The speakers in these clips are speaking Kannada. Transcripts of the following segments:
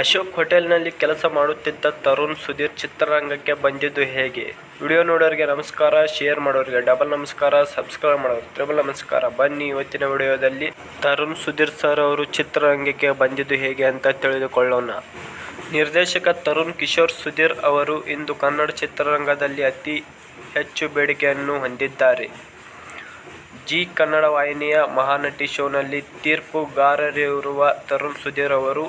ಅಶೋಕ್ ಹೋಟೆಲ್ನಲ್ಲಿ ಕೆಲಸ ಮಾಡುತ್ತಿದ್ದ ತರುಣ್ ಸುಧೀರ್ ಚಿತ್ರರಂಗಕ್ಕೆ ಬಂದಿದ್ದು ಹೇಗೆ? ವಿಡಿಯೋ ನೋಡೋರಿಗೆ ನಮಸ್ಕಾರ, ಶೇರ್ ಮಾಡೋರಿಗೆ ಡಬಲ್ ನಮಸ್ಕಾರ, ಸಬ್ಸ್ಕ್ರೈಬ್ ಮಾಡೋರು ತ್ರಿಬಲ್ ನಮಸ್ಕಾರ. ಬನ್ನಿ ಇವತ್ತಿನ ವಿಡಿಯೋದಲ್ಲಿ ತರುಣ್ ಸುಧೀರ್ ಸರ್ ಅವರು ಚಿತ್ರರಂಗಕ್ಕೆ ಬಂದಿದ್ದು ಹೇಗೆ ಅಂತ ತಿಳಿದುಕೊಳ್ಳೋಣ. ನಿರ್ದೇಶಕ ತರುಣ್ ಕಿಶೋರ್ ಸುಧೀರ್ ಅವರು ಇಂದು ಕನ್ನಡ ಚಿತ್ರರಂಗದಲ್ಲಿ ಅತಿ ಹೆಚ್ಚು ಬೇಡಿಕೆಯನ್ನು ಹೊಂದಿದ್ದಾರೆ. ಜಿ ಕನ್ನಡ ವಾಹಿನಿಯ ಮಹಾನಟಿ ಶೋನಲ್ಲಿ ತೀರ್ಪುಗಾರರಿರುವ ತರುಣ್ ಸುಧೀರ್ ಅವರು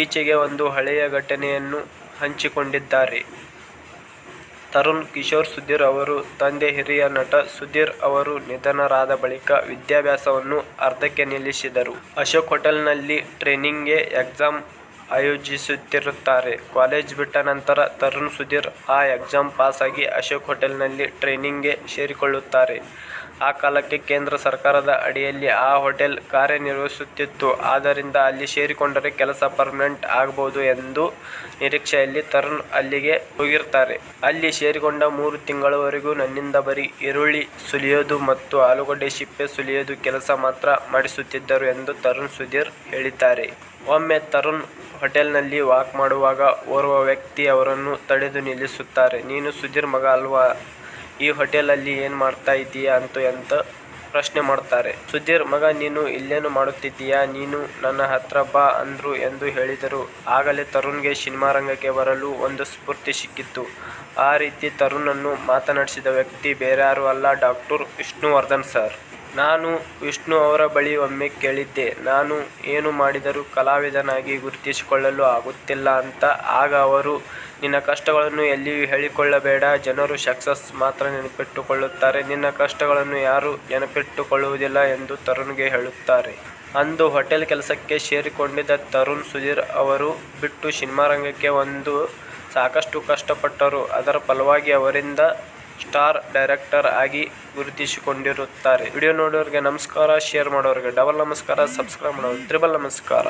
ಈಚೆಗೆ ಒಂದು ಹಳೆಯ ಘಟನೆಯನ್ನು ಹಂಚಿಕೊಂಡಿದ್ದಾರೆ. ತರುಣ್ ಕಿಶೋರ್ ಸುಧೀರ್ ಅವರು ತಂದೆ ಹಿರಿಯ ನಟ ಸುಧೀರ್ ಅವರು ನಿಧನರಾದ ಬಳಿಕ ವಿದ್ಯಾಭ್ಯಾಸವನ್ನು ಅರ್ಧಕ್ಕೆ ನಿಲ್ಲಿಸಿದರು. ಅಶೋಕ್ ಹೋಟೆಲ್ನಲ್ಲಿ ಟ್ರೈನಿಂಗ್ಗೆ ಎಕ್ಸಾಮ್ ಆಯೋಜಿಸುತ್ತಿರುತ್ತಾರೆ. ಕಾಲೇಜ್ ಬಿಟ್ಟ ನಂತರ ತರುಣ್ ಸುಧೀರ್ ಆ ಎಕ್ಸಾಮ್ ಪಾಸಾಗಿ ಅಶೋಕ್ ಹೋಟೆಲ್ನಲ್ಲಿ ಟ್ರೈನಿಂಗ್ಗೆ ಸೇರಿಕೊಳ್ಳುತ್ತಾರೆ. ಆ ಕಾಲಕ್ಕೆ ಕೇಂದ್ರ ಸರ್ಕಾರದ ಅಡಿಯಲ್ಲಿ ಆ ಹೋಟೆಲ್ ಕಾರ್ಯನಿರ್ವಹಿಸುತ್ತಿತ್ತು. ಆದ್ದರಿಂದ ಅಲ್ಲಿ ಸೇರಿಕೊಂಡರೆ ಕೆಲಸ ಪರ್ಮನೆಂಟ್ ಆಗಬಹುದು ಎಂದು ನಿರೀಕ್ಷೆಯಲ್ಲಿ ತರುಣ್ ಅಲ್ಲಿಗೆ ಹೋಗಿರ್ತಾರೆ. ಅಲ್ಲಿ ಸೇರಿಕೊಂಡ ಮೂರು ತಿಂಗಳವರೆಗೂ ನನ್ನಿಂದ ಬರೀ ಈರುಳ್ಳಿ ಸುಲಿಯೋದು ಮತ್ತು ಆಲೂಗಡ್ಡೆ ಸಿಪ್ಪೆ ಸುಲಿಯೋದು ಕೆಲಸ ಮಾತ್ರ ಮಾಡಿಸುತ್ತಿದ್ದರು ಎಂದು ತರುಣ್ ಸುಧೀರ್ ಹೇಳಿದ್ದಾರೆ. ಒಮ್ಮೆ ತರುಣ್ ಹೋಟೆಲ್ನಲ್ಲಿ ವಾಕ್ ಮಾಡುವಾಗ ಓರ್ವ ವ್ಯಕ್ತಿ ಅವರನ್ನು ತಡೆದು ನಿಲ್ಲಿಸುತ್ತಾರೆ. ನೀನು ಸುಧೀರ್ ಮಗ ಅಲ್ವಾ? ಈ ಹೋಟೆಲಲ್ಲಿ ಏನು ಮಾಡ್ತಾ ಇದ್ದೀಯಾ ಅಂತ ಅಂತ ಪ್ರಶ್ನೆ ಮಾಡ್ತಾರೆ. ಸುಧೀರ್, ಮಗ, ನೀನು ಇಲ್ಲೇನು ಮಾಡುತ್ತಿದ್ದೀಯಾ? ನೀನು ನನ್ನ ಹತ್ರ ಬಾ ಅಂದ್ರು ಎಂದು ಹೇಳಿದರು. ಆಗಲೇ ತರುಣ್ಗೆ ಸಿನಿಮಾ ರಂಗಕ್ಕೆ ಬರಲು ಒಂದು ಸ್ಫೂರ್ತಿ ಸಿಕ್ಕಿತ್ತು. ಆ ರೀತಿ ತರುಣನ್ನು ಮಾತನಾಡಿಸಿದ ವ್ಯಕ್ತಿ ಬೇರ್ಯಾರು ಅಲ್ಲ ಡಾಕ್ಟರ್ ವಿಷ್ಣುವರ್ಧನ್ ಸರ್. ನಾನು ವಿಷ್ಣು ಅವರ ಬಳಿ ಒಮ್ಮೆ ಕೇಳಿದ್ದೆ. ನಾನು ಏನು ಮಾಡಿದರೂ ಕಲಾವಿದನಾಗಿ ಗುರುತಿಸಿಕೊಳ್ಳಲು ಆಗುತ್ತಿಲ್ಲ ಅಂತ. ಆಗ ಅವರು, ನಿನ್ನ ಕಷ್ಟಗಳನ್ನು ಎಲ್ಲಿಯೂ ಹೇಳಿಕೊಳ್ಳಬೇಡ, ಜನರು ಸಕ್ಸಸ್ ಮಾತ್ರ ನೆನಪಿಟ್ಟುಕೊಳ್ಳುತ್ತಾರೆ, ನಿನ್ನ ಕಷ್ಟಗಳನ್ನು ಯಾರೂ ನೆನಪಿಟ್ಟುಕೊಳ್ಳುವುದಿಲ್ಲ ಎಂದು ತರುಣ್ಗೆ ಹೇಳುತ್ತಾರೆ. ಅಂದು ಹೋಟೆಲ್ ಕೆಲಸಕ್ಕೆ ಸೇರಿಕೊಂಡಿದ್ದ ತರುಣ್ ಸುಧೀರ್ ಅವರು ಬಿಟ್ಟು ಸಿನಿಮಾರಂಗಕ್ಕೆ ಒಂದು ಸಾಕಷ್ಟು ಕಷ್ಟಪಟ್ಟರು. ಅದರ ಫಲವಾಗಿ ಅವರಿಂದ ಸ್ಟಾರ್ ಡೈರೆಕ್ಟರ್ ಆಗಿ ಗುರುತಿಸಿಕೊಂಡಿರುತ್ತಾರೆ. ವಿಡಿಯೋ ನೋಡೋರಿಗೆ ನಮಸ್ಕಾರ, ಶೇರ್ ಮಾಡೋರಿಗೆ ಡಬಲ್ ನಮಸ್ಕಾರ, ಸಬ್ಸ್ಕ್ರೈಬ್ ಮಾಡೋರು ತ್ರಿಬಲ್ ನಮಸ್ಕಾರ.